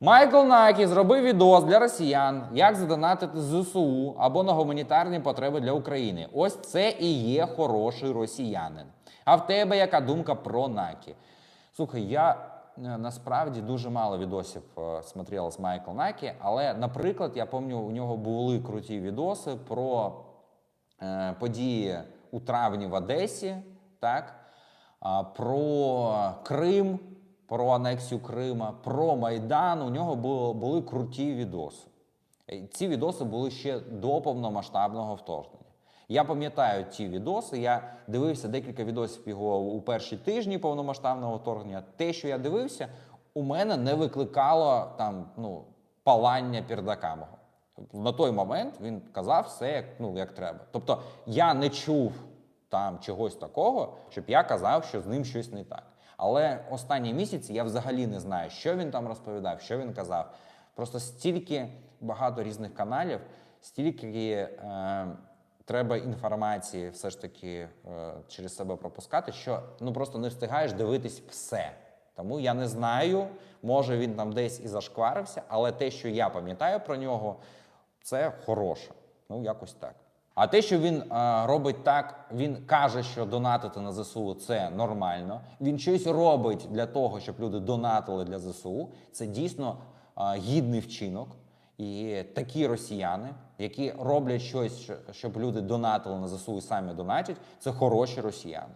Майкл Накі зробив відос для росіян, як задонатити ЗСУ або на гуманітарні потреби для України. Ось це і є хороший росіянин. А в тебе яка думка про Накі? Слухай, я е, насправді дуже мало відосів е, смотрел з Майкл Накі, але, наприклад, я пам'ятаю, у нього були круті відоси про е, події у травні в Одесі, так? Про Крим, про анексію Крима, про Майдан. У нього було, були круті відоси. Е, Ці відоси були ще до повномасштабного вторгнення. Я пам'ятаю ті відоси. Я дивився декілька відосів його у перші тижні повномасштабного вторгнення. Те, що я дивився, у мене не викликало там ну, палання пердака мого. На той момент він казав все як, ну, як треба. Тобто я не чув там чогось такого, щоб я казав, що з ним щось не так. Але останні місяці я взагалі не знаю, що він там розповідав, що він казав. Просто стільки багато різних каналів, стільки е, треба інформації все ж таки е, через себе пропускати, що ну просто не встигаєш дивитись все. Тому я не знаю, може він там десь і зашкварився, але те, що я пам'ятаю про нього, це хороше. Ну, якось так. А те, що він е, робить так, він каже, що донатити на ЗСУ це нормально. Він щось робить для того, щоб люди донатили для ЗСУ. Це дійсно е, гідний вчинок. І такі росіяни, які роблять щось, щоб люди донатили на ЗСУ і самі донатять, це хороші росіяни.